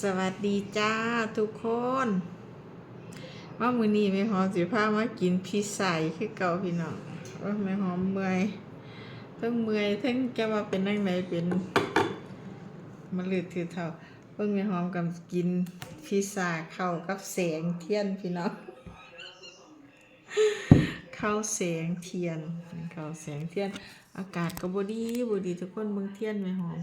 สวัสดีจ้าทุกคนว่ามือนี้แม่หอมสิพามากินพิซซ่าอีกคือเก่าพี่น้องว่าแม่หอมเมื่อยทั้งเมื่อยทั้งจะมาเป็นนั่งไหนเป็นมาลืดถือเท่าเพิ่งแม่หอมกับกินพิซซ่าเข้ากับแสงเทียนพี่น้องเข้าแสงเทียนเข้าแสงเทียน อากาศก็บดีบดีทุกคนเมืองเทียนแม่หอม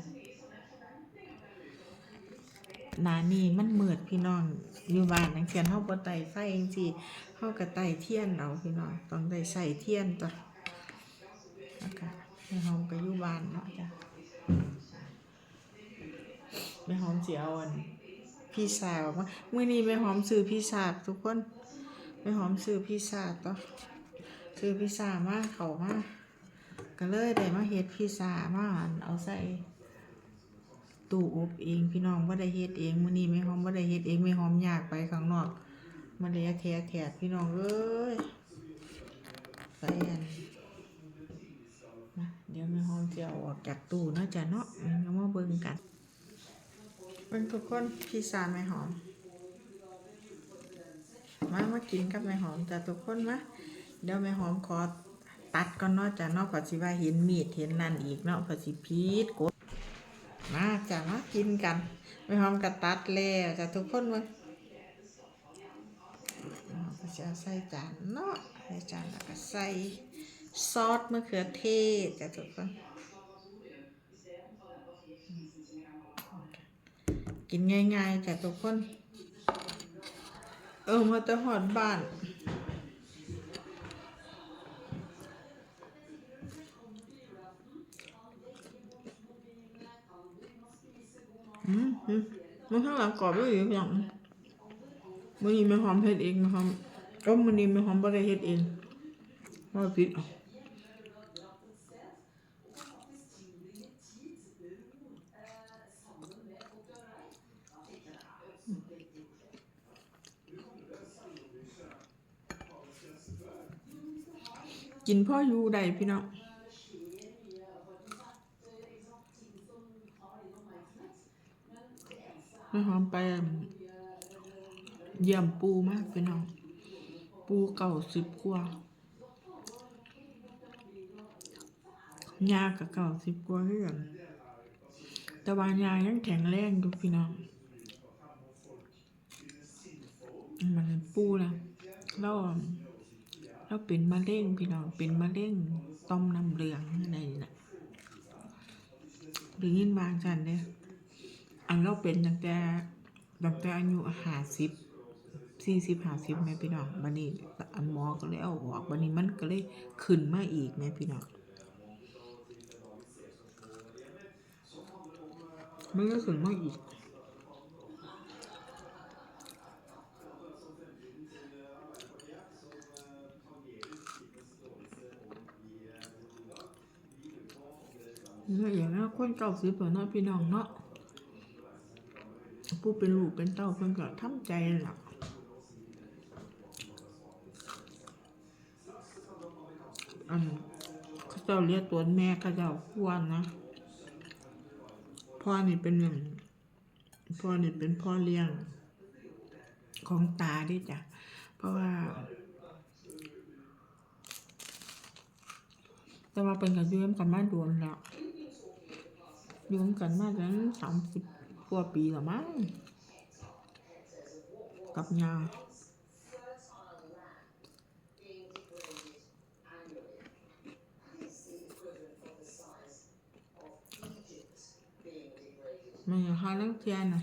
หนานี่มันมืดพี่น้องอยู่บ้านนังเทียนเฮาบ่ไต่ไฟจังซี่เฮาก็ไต่เทียนเอาพี่น้องต้องได้ใส่เทียนตัวแล้วก็แม่หอมก็อยู่บ้านเนาะจ้ะแม่หอมสิเอาอันพี่สาวมามื้อนี้แม่หอมซื้อพี่สาวทุกคนแม่หอมซื้อพี่สาวตัวซื้อพี่สาวมาเขามาก็เลยได้มาเฮ็ดพี่สาวมาอันเอาใส่ ตู้อบเอง พี่น้องว่าได้เฮ็ดเองมื้อนี้แม่หอมว่าได้เฮ็ดเองแม่หอมอยากไปข้างนอกมาเลยแท้แท้พี่น้องเอ้ยไปอันนะเดี๋ยวแม่หอมจะเอาออกจากตู้เนาะจ้ะเนาะเอามาเบิ่งกันเบิ่งทุกคนพี่สาวแม่หอมมามากินกับแม่หอมจ้ะทุกคนมาเดี๋ยวแม่หอมขอตัดก่อนเนาะจ้ะเนาะขอสิว่าเห็นมีดเห็นนั่นอีกเนาะขอสิพีดกด มาจะมากินกันไม่หอมกระตัดแล้วจะทุกคนมึงเราก็จะใส่จานเนาะใส่จานแล้วก็ใส่ซอสมะเขือเทศจะทุกคนกินง่ายๆจะทุกคน เออมาจะหอดบ้าน มันข้างหลังกรอบด้วยอยู่อย่างมันนี้ไม่หอมเฮ็ดเองไม่หอมก็มันนี้ไม่หอมบ่ได้เฮ็ดเองว่าผิดเอากินพ่ออยู่ได้พี่น้อง แม่หอมไปเยี่ยมปูมากพี่น้อง ปูเก่าสิบกว่ายากับเก่าสิบกว่าเรื่องแต่ว่ายายังแข็งแรงอยู่พี่น้อง มันปูนะแล้วแล้วเป็นมะเร็งพี่น้อง เป็นมะเร็งต้มน้ำเหลืองอะไรนี่นะหรือยินบางจันเด้อ อันเราเป็นตั้งแต่ตั้งแต่อายุห้าสิบสี่สิบห้าสิบแม่พี่น้องบันนี้อันหมอก็เลยเอาออกบันนี้มันก็เลยขึ้นมาอีกแม่พี่น้องมันก็ขึ้นมาอีกเนี่ยอย่างนั้นคนเก่าสิบเนาะพี่น้องเนาะ ผู้เป็นลูกเป็นเต้าเพิ่นก็ทำใจหลักอันเขาเจ้าเรียกตัวแม่เขาเจ้าพวนนะพ่อนี่เป็นหนึ่งพ่อนี่เป็นพ่อเลี้ยงของตาด้วยจ้ะ เพราะว่า แต่ว่าเป็นกับยืมกันมาโดนแล้วยืมกันมาตั้งสามสิบ กว่าปีล้วมั้งกับยามันอย่าหาเรื่องเทียนนะ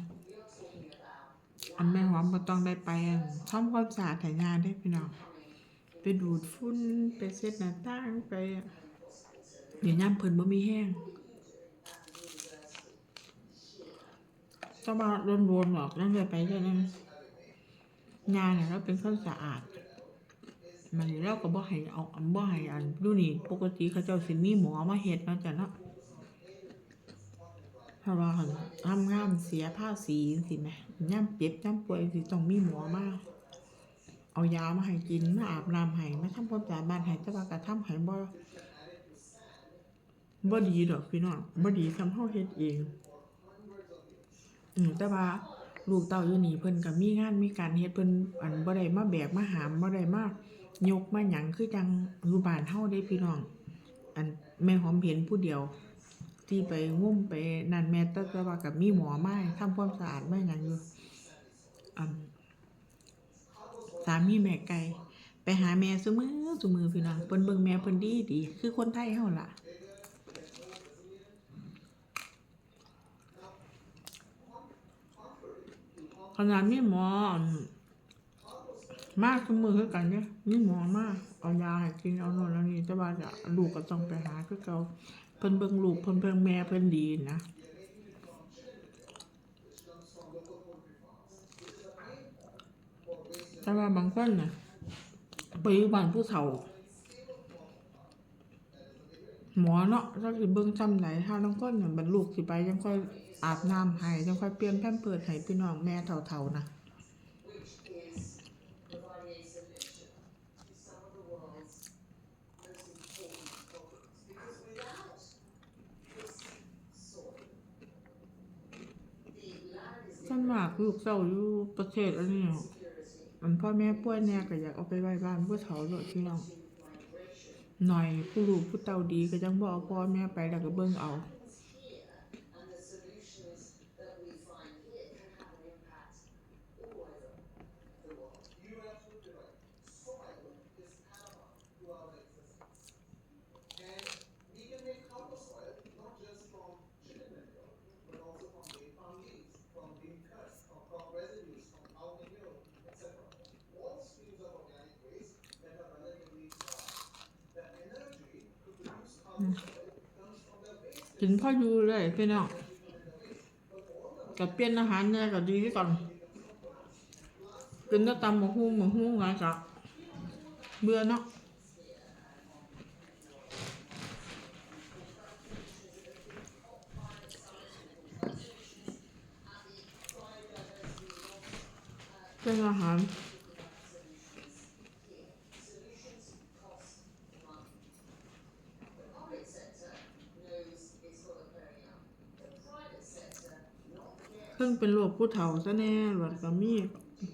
อันแม่หอมก็ต้องได้ไปอั่นทำความสะอาดแถยาได้พี่น้องไปดูดฝุ่นไปเช็ดหน้าต่างไปเดี๋ยวย่ำเพิ่นบ่มีแห้ง ต้องมาโดนๆหรอกนั่นเลยไปแค่นั้นงานเนี่ยเราเป็นคนสะอาด มันเราก็บ่ให้เอาอันบ่ให้อันดูนี่ปกติเขาเจ้าสิมีหมอมาเฮ็ดเนาจ้ะเนาะเพราะว่าทำงานเสียภาษีสิแหม่ย่ำเจ็บย่ำป่วยสิต้องมีหมอมาเอายามาให้กินมาอาบน้ำให้มาทำความสะอาดบ้านให้แต่ว่าก็ทำให้บ่บ่ดีดอกพี่น้องบ่ดีทำเฮาเฮ็ดเอง อืมแต่ว่าลูกเต้าอยู่นี่เพิ่นก็มีงานมีการเฮ็ดเพิ่นอันบ่ได้มาแบกมาหามบ่ได้มายกมาหยังคือจังอยู่บ้านเฮาเด้พี่น้อง อันแม่หอมเห็นผู้เดียว ที่ไปงุ่มไปนั่นแม่แต่แต่ว่ากับมีหมอมาให้ทำความสะอาดม่หยังอยู่อันสามีแม่ไก่ไปหาแม่ซุมือซุมือพี่น้องเพิ่นเบิ่งแม่เพิ่นดีดีคือคนไทยเฮาล่ะ ขนาดมีหมอนมากทุกมือคือกันเนี่ยมีหมอมากเอายาให้กินเอาน่นเอานี่แต่ว่าจะลูกก็ต้องไปหาคือเก่าเพิ่นเบิ่งลูกเพิ่นเบิ่งแม่เพิ่นดีนะแต่ว่าบางคนน่ะไปอยู่บ้านผู้เฒ่า หมอเนาะถ้าสิเบิ่งจำไหนถ้าน้องก้นน่ะบรรลูกสิไปยังค่อย อาบน้ำให้ยังค่อยเปลี่ยนแพมเพิร์สให้พี่น้องแม่เฒ่าๆนะส่วนมากลูกเต้าอยู่ประเทศอันนี้อันพ่อแม่ป่วยแน่ก็อยากเอาไปไว้บ้านผู้เฒ่าโลดพี่น้องหน่อยผู้ลูกผู้เต้าดีก็จังบ่เอาพ่อแม่ไปแล้วก็เบิ่งเอา กินพ่ออยู่เลยพี่น้องกับเปลี่ยนอาหารเนี่ยก็ดีที่ก่อนกินแต่ตำหมูหุ้งหมูหุ้งไงจ๊ะเบื่อเนาะเป็นอาหาร เพิ่งเป็นโรคผู้เฒ่าซะแน่หลอดก็มี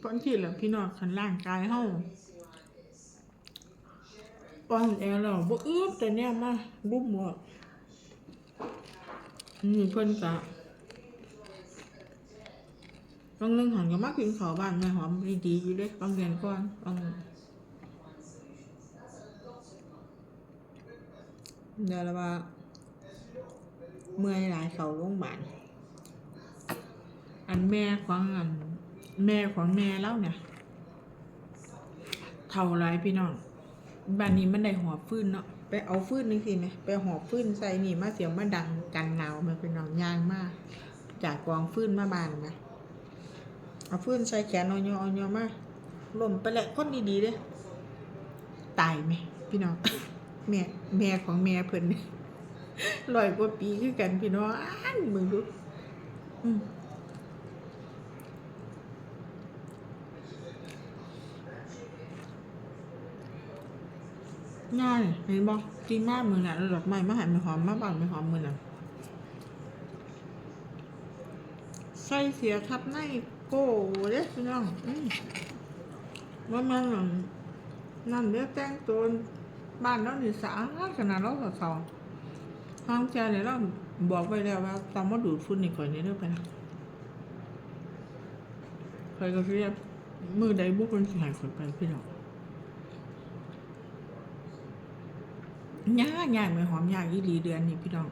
บางทีแหละพี่น้องคันร่างกายเฮาป้อนแอร์แล้วบ่อึบแต่เนี่ยมาบุ้มหมดนี่เพิ่นก็ต้องนึงหันก็มากินข้าวบ้านแม่หอมดีๆอยู่เด้ต้องเรียนก่อนต้องเดี๋ยวละว่า เมื่อยหลายเขาโรงพยาบาล อันแม่ของอันแม่ของแม่เล่าเนี่ยเท่าไรพี่น้องบ้านนี้มันได้หอบฟืนเนาะไปเอาฟืนนี่สิไหมไปหอบฟืนใส่นี่มาเสียงมาดังกันหนาวมาเป็นน้องยางมาก จากกองฟืนมาบานนะเอาฟืนใส่แขนเอาโยเอาโยมาล่มไปแหละคนดีๆเด้ตายไหมพี่น้องแม่แม่ของแม่เพิ่นลอยกว่าปีคือกันพี่น้องมึงดูอืม ง่ายเห็นบอกจริงมากมือน่ะแล้วดอกไม้มาหายไม่หอมมาบานไม่หอมมือน่ะใส่เสียทับในโก้เด้พี่น้องว่ามันนั่นเด้อแต่งตัวบ้านเรานี่สาขนาดเราสาวๆห้องแจเนี่ยเราบอกไว้แล้วว่าตามมาดูดฝุ่นนี่ก่อนนี่เด้อไปนะใครก็เรียกมือใดบุกมันสิหายคนไปพี่น้อง ยากยากไม่หอมยากยี่ดีเดือนนี่พี่น้อง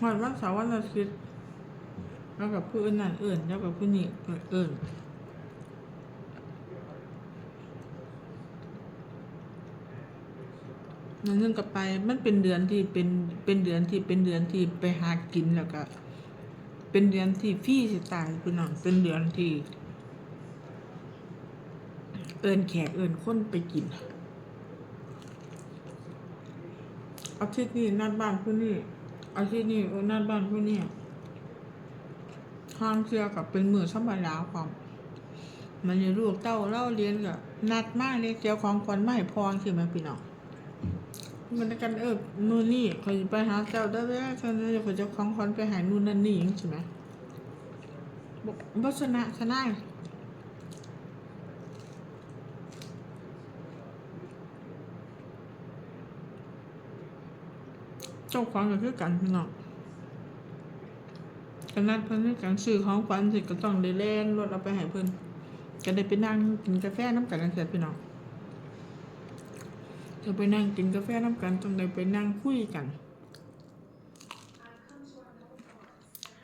หอดวันเสาร์วันอาทิตย์แล้วกับผู้อื่นนั่นเอื่นแล้วกับผู้นี้เอื่นนั่นนึงกับไปมันเป็นเดือนที่เป็นเป็นเดือนที่เป็นเดือนที่ไปหากินแล้วก็ เป็นเดือนที่พี่สิตายพี่น้องเป็นเดือนที่ เอินแขกเอินคนไปกินอาทิตย์นี้นัดบ้านผู้นี้อาทิตย์นี้อนัดบ้านผู้นี้ทางเชื่อกับเป็นมือธรรมดาความ มันจะลูกเต้าเล่าเรียนกับนัดมากเลยเจ้าของควันไม่พองคือไหมพี่น้องมันกันเออนู่นนี่เขาไปหาเจ้าได้เวลาฉันจะเขาจะคลองคอนไปหานู่นนั่นนี่ใช่ไหมบอกบัชนะชนะ เจ้าของก็คือกันพี่น้องกันนัดเพิ่นกันซื้อของขวัญสิก็ต้องได้แล่นรถเอาไปให้เพิ่นก็ได้ไปนั่งกินกาแฟน้ำกันนั่นแหละพี่น้องจะไปนั่งกินกาแฟน้ำกันตรงไหนไปนั่งคุยกัน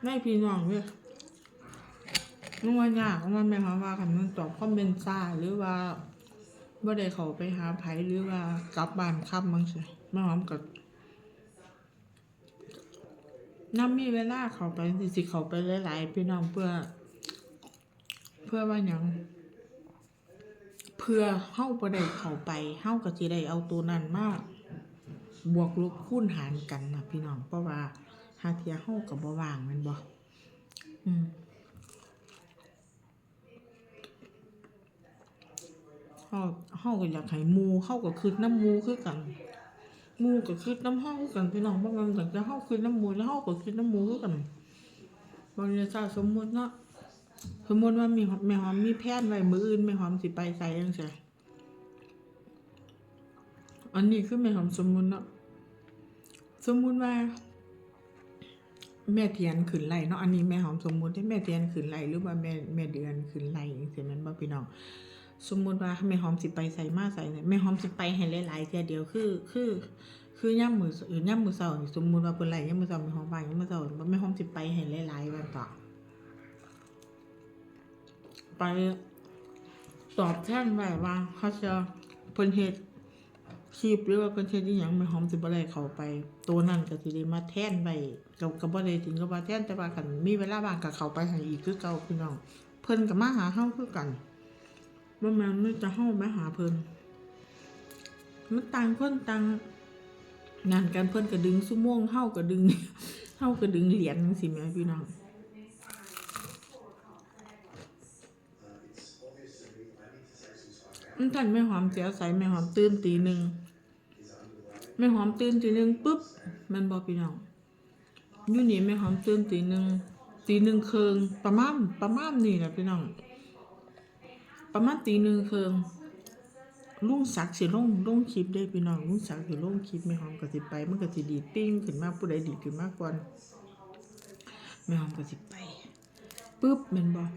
ไม่พี่น้องเลยนึกว่ายากมันไม่ควาว่าคันมันตอบคอมเมนต์ซ่าหรือว่าบ่ได้เขาไปหาไผหรือว่ากลับบ้านค่ำบางสิไม่หอมกับ น้ำมีเวลาเขาไปสิสิเขาไปหลายๆพี่น้องเพื่อ เพื่อว่าอย่างเพื่อเฮาบ่ได้เขาไปเฮาก็สิได้เอาตัวนั้นมาบวกลบคูณหารกันนะพี่น้องเพราะว่าหาเทียเฮาก็บ่ว่างม่นบ่อืมเฮาเฮาก็อยากให้มู่เฮาก็คิดน้ำมูคือกัน มู่ก็คิดน้ำเฮาคือกันพี่น้องบ่แม่นแต่จะเฮาคิดน้ำมู่แล้วเฮาก็คิดน้ำมูคือกันบ่ได้ทราบสมมุติเนาะสมมติว่ามีแม่หอมมีแพทย์ไว้มืออื่นแม่หอมสิไปใส่ยังไงอันนี้คือแม่หอมสมมุติเนาะสมมุติว่า แม่เทียนขืนไหลเนาะอันนี้แม่หอมสมมุติให้แม่เทียนขืนไหลหรือว่าแม่แม่เดือนขืนไหลอย่างเงี้ยมันบ่พี่น้อง สมมุติว่าแม่หอมสิไปใส่มาใส่เนี่ยแม่หอมสิไปให้หลายๆเทียเดียวคือคือ คือย่ำมืออื่นย่ำมือเสาร์สมมุติว่าเพิ่นไหลย่ำมือเสาร์แม่หอมไปย่ำมือเสาร์แม่หอมสิไปให้หลายๆวันต่อไปตอบแทนไว้ว่าเขาจะเพิ่นเฮ็ดคลิปหรือว่าเพิ่นเฮ็ดอีหยังไม่หอมสิบ่ได้เข้าไป ตัวนั้นก็สิได้มาแทนไว้ก็ก็บ่ได้ถึงกับว่าแทนแต่ว่าคันมีเวลาว่างก็เข้าไปให้อีกคือเก่าพี่น้อง เพิ่นก็มาหาเฮาคือกัน บ่แม่นมีแต่เฮามาหาเพิ่นมันต่างคนต่างงานกันเพิ่นก็ดึงชั่วโมงเฮาก็ดึงเฮาก็ดึงเหรียญจังซี่แหมพี่น้องมันทันแม่หอมเสียใสแม่หอมตื่นตีหนึ่งแม่หอมตื่นตีหนึ่งปุ๊บมันบอกพี่น้องอยู่นี่แม่หอมตื่นตีหนึ่งตีหนึ่งเคืองประมาณประมาณนี่แหละพี่น้อง ประมาณตีหนึ่งเคืองลุงศักสิลงลงคลิปได้พี่น้องลุงศักสิลงคลิปแม่หอมก็สิไปมันก็สิดีดปิ้งขึ้นมาผู้ใดดีขึ้นมากกว่าแม่หอมก็สิไปปุ๊บแม่นบอก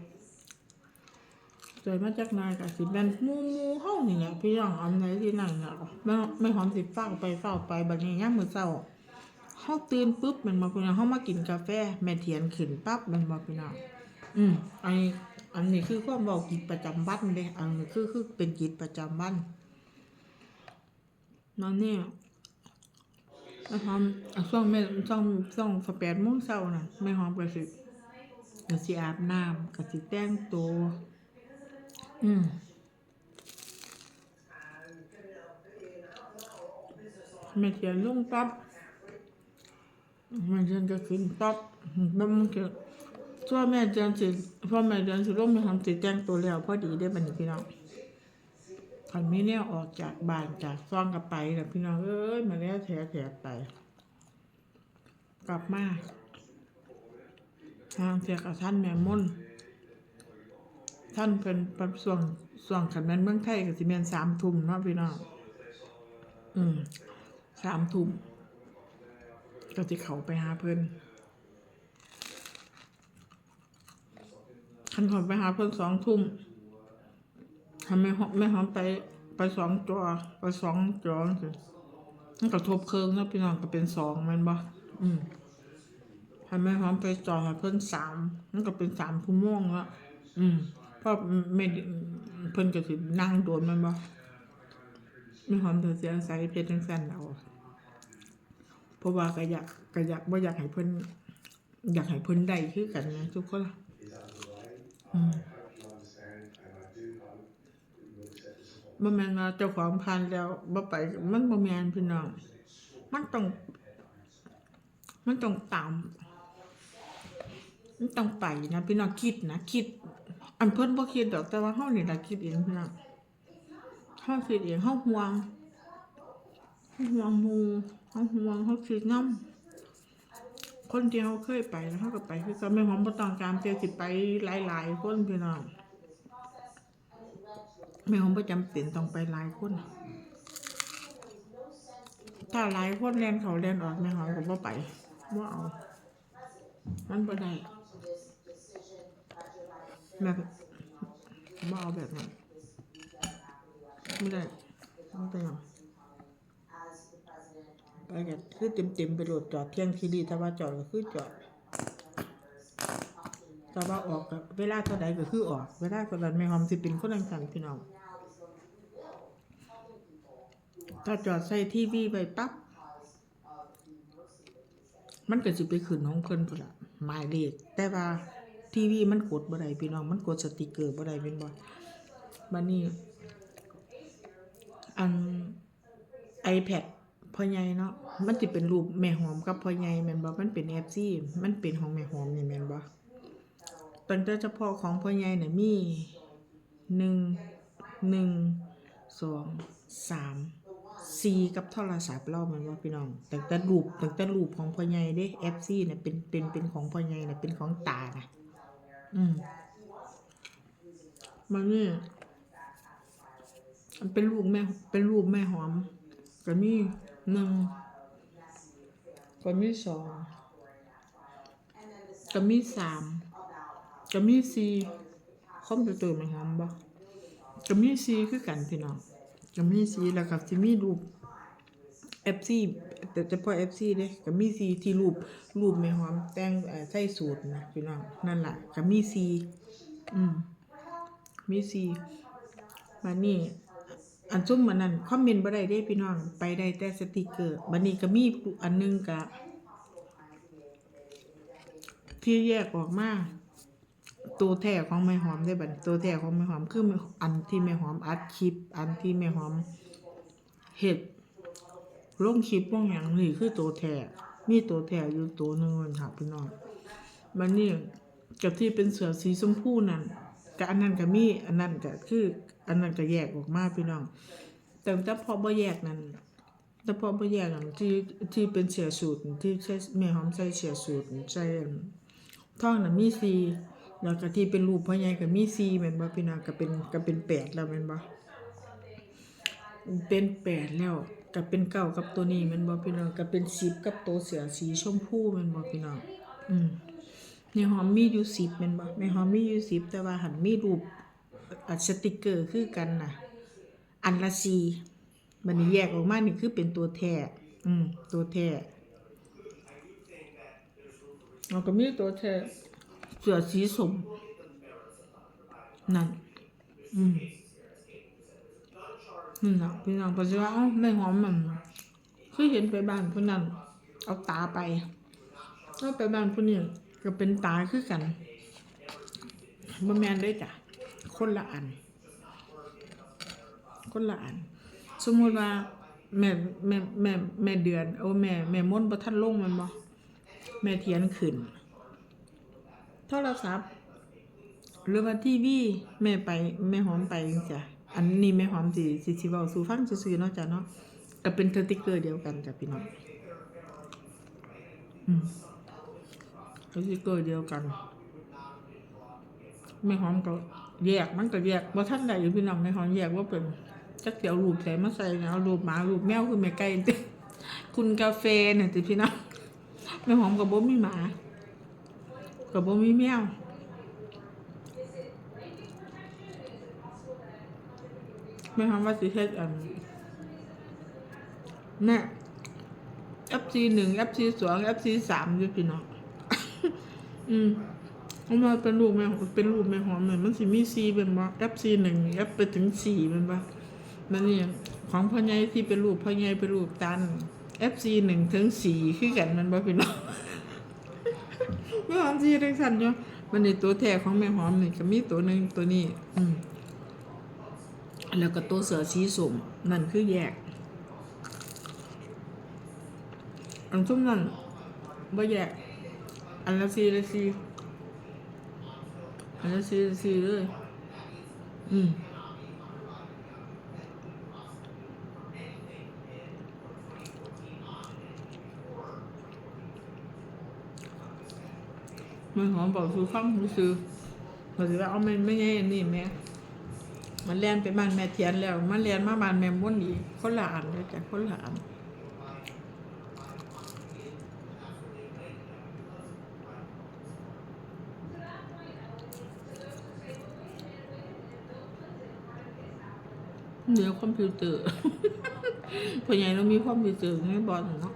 เกิดมาจากนายกับสิแม่นมูมูเฮานี่แหละพี่น้องอันไหนที่นั่นน่ะไม่ไม่หอมสิเฝ้าไปเฝ้าไปบัดนี้ยามมื้อเช้าเฮาตื่นปุ๊บแมันบ่พี่น้องเฮามากินกาแฟแม่เทียนขึ้นปั๊บแมันบ่พี่น้องอืมอันนี้ อันนี้คือความเว้ากิจประจำวันเด้อันนี้คือคือเป็นกิจประจำวันนั่นเนี่ยแล้วหอมช่วงแม่ช่วงช่วงสแปดโมงเช้าน่ะแม่หอมก็สิก็สิอาบน้ำก็สิแต่งตัวอืมแม่เทียนลงปั๊บแม่เทียนก็ขึ้นปั๊บแล้วมันก็ ช่วแม่เทียนสิพ่อแม่เทียนสิลงมีความสิแจ้งตัวแล้วพอดีได้บัดนี้พี่น้องคันมีเนี่ยออกจากบ้านจากซ่องกับไปแล้วพี่น้องเอ้ยมาแล้วแถแถไป กลับมาทางเสียกับท่านแม่มนท่านเป็นประส่วงส่วงขันแม่นเมืองไทยกับสิเมียนสามทุ่มเนาะพี่น้องอืมสามทุ่มก็สิเขาไปหาเพิ่อน คันเขาไปหาเพิ่นสองทุ่มทำไม่หอมไม่หอมไปไปสองจอไปสองจอสิมันก็ทบเครื่องนะพี่น้องก็เป็นสองมันบ่อืมทำไม่หอมไปจอห้เพิ่นสามมันก็เป็นสามชั่วโมงละอืมเพราะไม่เพิ่นก็สินั่งโดนมันบ่ไม่หอมเธอเสียใส่เพชรจังซั่นเอาเพราะว่าก็อยากก็อยากบ่าอยากให้เพิ่นอยากให้เพิ่นได้คือกันนะทุกคนล่ะ บ่แม่นว่าเจ้าของพันแล้วบ่ไปมันบ่แม่นพี่น้อง มันต้อง มันต้องตามมันต้องไปนะพี่น้องคิดนะคิด อันเพิ่นบ่คิดดอกแต่ว่าเฮานี่ล่ะคิดเองพี่น้องเฮาคิดเองเฮาห่วงห่วงหมูเขาห่วงเขาคิดน้ำ คนที่เขาเคยไปแล้วเขาก็ไป คือก็ไม่หอมบ่ต้องการเจอสิไปหลายๆคนพี่น้องไม่หอมประจำเป็นต้องไปหลายคนถ้าหลายคนเรียนเขาเรียนออกไม่หอมก็บ่ไปบ่เอามันบ่ได้แบบบ่เอาแบบนั้นไม่ได้ไม่ได้หรอก ไปกันคือเต็มเต็มๆไปโหลดจอดเที่ยงทีรีแต่ว่าจอดก็คือจอดแต่ว่าออกก็เวลาเท่าใดก็คือออก เวลาเท่านั้นไม่หอมสิเป็นคนลังกันพี่น้องถ้าจอดใส่ทีวีไปปั๊บมันก็สิไปขึ้นของเพิ่นพุ่นละหมายเลขแต่ว่าทีวีมันกดบ่ได้พี่น้องมันกดสติกเกอร์บ่ได้เป็นบ่บัดนี้อัน iPad พ่อใหญ่เนาะมันสิเป็นรูปแม่หอมกับพ่อใหญ่แม่นบ่มันเป็น FC มันเป็นของแม่หอมนี่แม่นบ่ตั้งแต่เฉพาะของพ่อใหญ่น่ะมีหนึ่งหนึ่งสองสามสี่กับโทรศัพท์เราแม่นบ่พี่น้องตั้งแต่รูปตั้งแต่รูปของพ่อใหญ่เด้ FC น่ะเป็นเป็นเป็นของพ่อใหญ่น่ะเป็นของตานะอืมมันนี่มันเป็นรูปแม่เป็นรูปแม่หอมก็มี หนึ่งก็มีสองก็มีสามก็มีสี่คอมพิวเตอร์แม่หอมบ่ก็มีสี่คือกันพี่น้องก็มีสี่แล้วก็สิมีรูป FC แต่เฉพาะ FC เด้ก็มีสี่ที่รูปรูปแม่หอมแต่งใส่สูทนะพี่น้องนั่นแหละก็มีสี่อืมมีสี่มานี่ อันซุ่มมันนั่นคอมเมนต์บ่ได้เด้พี่น้อง ไปได้แต่สติกเกอร์บัดนี้ก็มีอันหนึงกะที่แยกออกมาตัวแท้ของแม่หอมได้บัดตัวแท้ของแม่หอมคืออันที่แม่หอมอัดคลิป อันที่แม่หอมเฮ็ดลงคลิปลงหยังนี่คือตัวแท้มีตัวแท้อยู่ตัวหนึงนั่นค่ะพี่น้องบัดนี้กับที่เป็นเสือสีชมพูนั่น ก็อันนั้นก็มีอันนั้นก็คือ อันนั้นก็แยกออกมาพี่น้อง แต่ถ้าพอบ่แยกนั้นแต่พอบ่แยกนั้นที่ที่เป็นเสียสูตรที่ใช้แม่หอมใส่เสียสูตรใส่ท่องน่ะมีสีแล้วก็ที่เป็นรูปพ่อใหญ่ก็มีสีแม่นบ่พี่น้องก็เป็นก็เป็นแปดแล้วแม่นบ่เป็นแปดแล้วก็เป็นเก้ากับตัวนี้แม่นบ่พี่น้องก็เป็นสิบกับตัวเสือสีชมพูแม่นบ่พี่น้องอืม แม่หอมมีอยู่สิบแม่นบ่แม่หอมมีอยู่สิบแต่ว่าหันมีรูปอัดสติกเกอร์คือกันน่ะอันละสีมันนี้แยกออกมานี่คือเป็นตัวแท้อืมตัวแท้เราก็มีตัวแท้เสือสีสมนั่นอืมนั่นน่ะพี่น้องเพราะว่าเอ้าไม่หอมมันคือเห็นไปบ้านผู้นั้นเอาตาไปเอาไปบ้านผู้นี้ ก็เป็นตาคือกันบ่แมนได้จ้ะ คนละอัน คนละอัน สมมติว่าแม่แม่แม่แม่เดือนโอ้แม่แม่ม่นบ่ทันลงมันบ่แม่เทียนขึ้นโทรศัพท์หรือว่าทีวีแม่ไปแม่หอมไปจังซี่อันนี้แม่หอมสิสิสิเว้าสู่ฟังซื่อๆเนาะจ้ะเนาะก็เป็นสติกเกอร์เดียวกันจ้ะพี่น้องอืม สติกเกอร์เดียวกันแม่หอมก็แยกมันก็แยกว่าท่านใดอยู่พี่น้องแม่หอมแยกว่าเป็นจักเสียวรูปใส่มาใส่นะเอารูปหมารูปแมวคือแม่ไก่ติคุณกาแฟเนี่ยติพี่น้องแม่หอมกับบ่มีหมากับบ่มีแมวแม่หอมว่าสิเฮ็ดอันแม่ FC หนึ่ง FC สอง FC สามอยู่พี่น้อง อืมเอามาเป็นรูปแม่เป็นรูปแม่หอมเนี่ยมันสิมีซีเป็นบ่ F C หนึ่ง F ไปถึงสี่เป็นบ่นั่นนี่ของพ่อใหญ่ที่เป็นรูปพ่อใหญ่เป็นรูปตัน F C หนึ่งถึงสี่คือกันมันบ่พี่น้องแม่หอมซีทั้งสันอยู่มันในตัวแท้ของแม่หอมนี่ก็มีตัวหนึ่งตัวนี้ อืมแล้วก็ตัวเสือสีส้มนั่นคือแยกอันทุ่มนั่นบ่แยก อันละสี่ละสี่อันละสี่ละสี่เลย อืมมันหอมบอกซื้อฟังซื้อหรือว่าเอามันไม่ใช่นี่แม่มันแล่นไปบ้านแม่เทียนแล้ว มันแล่นมาบ้านแม่ม้วนอีกคนละอันเลยจากคนละอัน เดี๋ยวคอมพิวเตอร์พอใหญ่เรามีคอมพิวเตอร์ไม่บอลเนาะ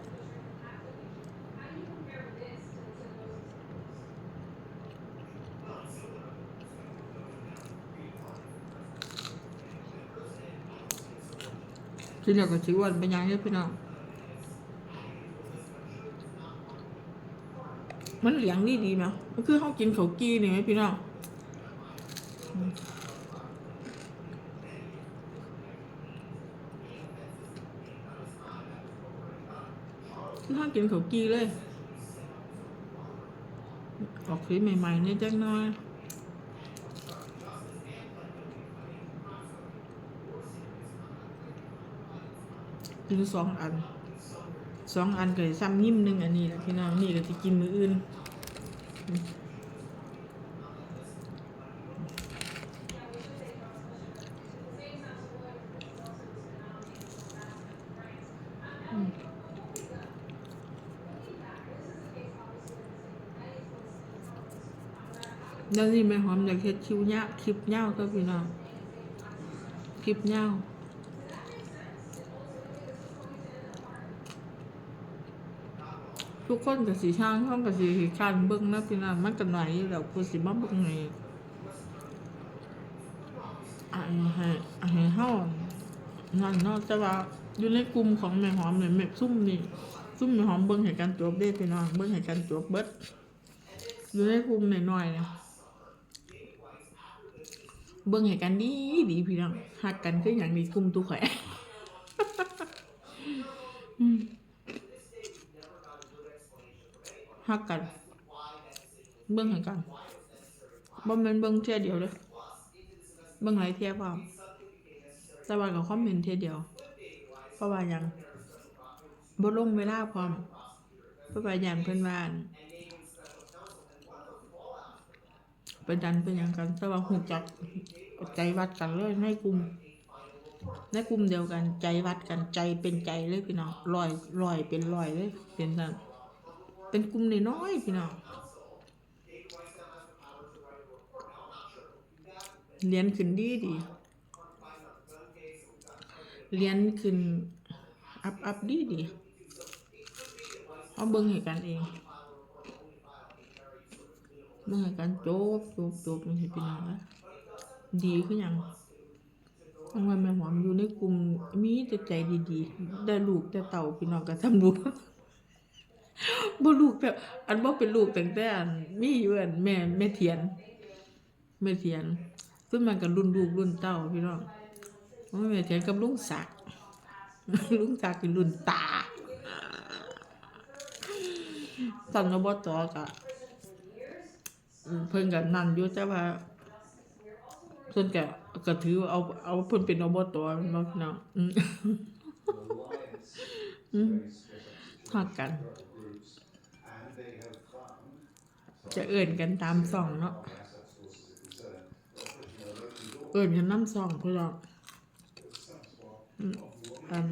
ที่เหลือก็สิอ้วนเป็นยังเด้อพี่น้องมันเหลียงดีดีไหมมันคือเขากินเขากี้นี่ไหมพี่น้องถ้า กินเขาวกี้เลย ออกสีใหม่ๆนี่จังน้อยกินสองอันสองอันก็ซ้ำนิ่มหนึ่งอันนี้แหละพี่น้องนี่ก็จะกินมืออื่น แล้วนี่แม่หอมอยากเฮ็ดคิวเนี้ยคลิปเนี้ยก็พี่น้องคลิปเนี้ยทุกคนกับสีช่างห้องกับสีขันเบิ้งนะพี่น้องมันกันไหนแล้วกูสิมาเบิ้งไงอ่าให้อ่าให้เฮานั่นเนาะแต่ว่าอยู่ในกลุ่มของแม่หอมเนี่ยแม่ซุ่มนี่ซุ่มแม่หอมเบิ้งให้กันจบเด้พี่น้องเบิ้งให้กันจบเบิดอยู่ในกลุ่มหน่อยๆเนี่ย เบิ้งให้กันดีดีพี่น้องหักกันคืออย่างนี้กลุ่มตู้แขวฮักกัน เบิ่งให้กันบ่แม่นเบิ่งเที่ยเดียวเด้อเบิ่งหลายเที่ยพร้อมแต่ว่าก็คอมเมนต์เที่ยเดียว เพราะว่าหยังบ่ลงเวลาพร้อมเพราะว่าย่านเพิ่นว่าอั่น ไปดันเป็นหยังกันแต่ว่าฮู้จักใจวัดกันเลยในกลุ่มในกลุ่มเดียวกันใจวัดกันใจเป็นใจเลยพี่น้องร้อยร้อยเป็นร้อยเลยเป็นซั่นเป็นกลุ่มน้อยพี่น้องเรียนขึ้นดีดีเรียนขึ้นอัพอัพดีดีเอาเบิ่งให้กันเอง เบิ่งให้กันจบจบจบมันสิพี่น้องนะดีขึ้นยังทางวันแม่หอมอยู่ในกลุ่มมีแต่ใจดีๆ ได้ลูกแต่เต่าพี่น้องก็ทำลูกบ่ลูกแต่อันบ่เป็นลูกแตั้งแต่อันมีอยู่อันแม่แม่เทียนแม่เทียนซึ่งมันก็รุ่นลูกรุ่นเต้าพี่น้องแม่เทียนกับลุงศักดิ์ลุงศักดิ์คือรุ่นตาตอนอบตก็อืม เพิ่นก็นั่นอยู่แต่ว่าเพิ่นก็ก็ถือเอาเอาเพิ่นเป็นอบตแม่นบ่พี่น้องอืมฮักกันจะเอิ่นกันตามส่องเนาะเอิ่นกันน้ำส่องเพื่ออืมอัน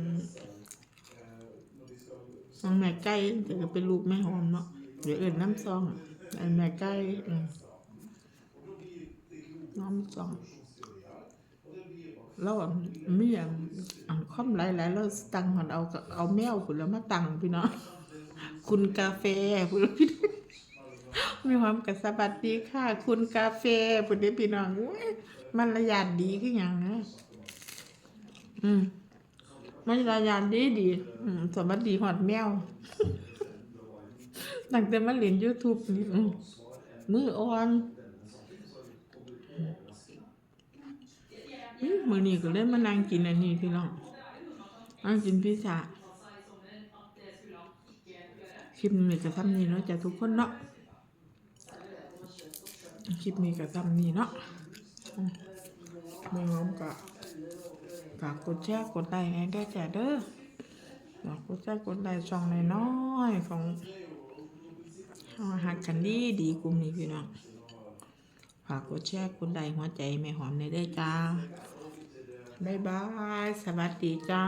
น้องแม่ไก่แต่ก็เป็นลูกแม่หอมเนาะเดี๋ยวเอิ่นน้ำส่องอัน แม่ไก่อืมน้ำส่องแล้วอันมีอันอันค่อมหลายๆแล้วตังหันเอาเอาแมวคุณแล้วมาตังพี่เนาะคุณกาแฟคุณพี่น้องมีความกระสบัดดีค่ะ คุณกาแฟพุ่นเด้พี่น้องมันระยาดดีคือหยังนะอืมมันระยาดดีดี อืมสวัสดีหอดแมว ตั้งแต่มาเล่น YouTube นี่อืมมืออ่อนอืมมื้อนี้ก็เลยมานั่งกินอันนี้พี่น้องนั่งกินพิซซ่าคลิปนี้ก็ทำนี้เนาะจ้ะทุกคนเนาะคลิปนี้ก็ทำนี่เนาะอืมไม่ง้อมก็ฝากกดแชร์กดไลค์ให้ได้แก่เด้อฝากกดแชร์กดไลค์ช่องน้อยๆของ หักกันดีดีกลุ่มนี้พี่น้องฝากกดแชร์กดไลค์หัวใจแม่หอมในได้จ้า บ๊ายบาย สวัสดีจ้า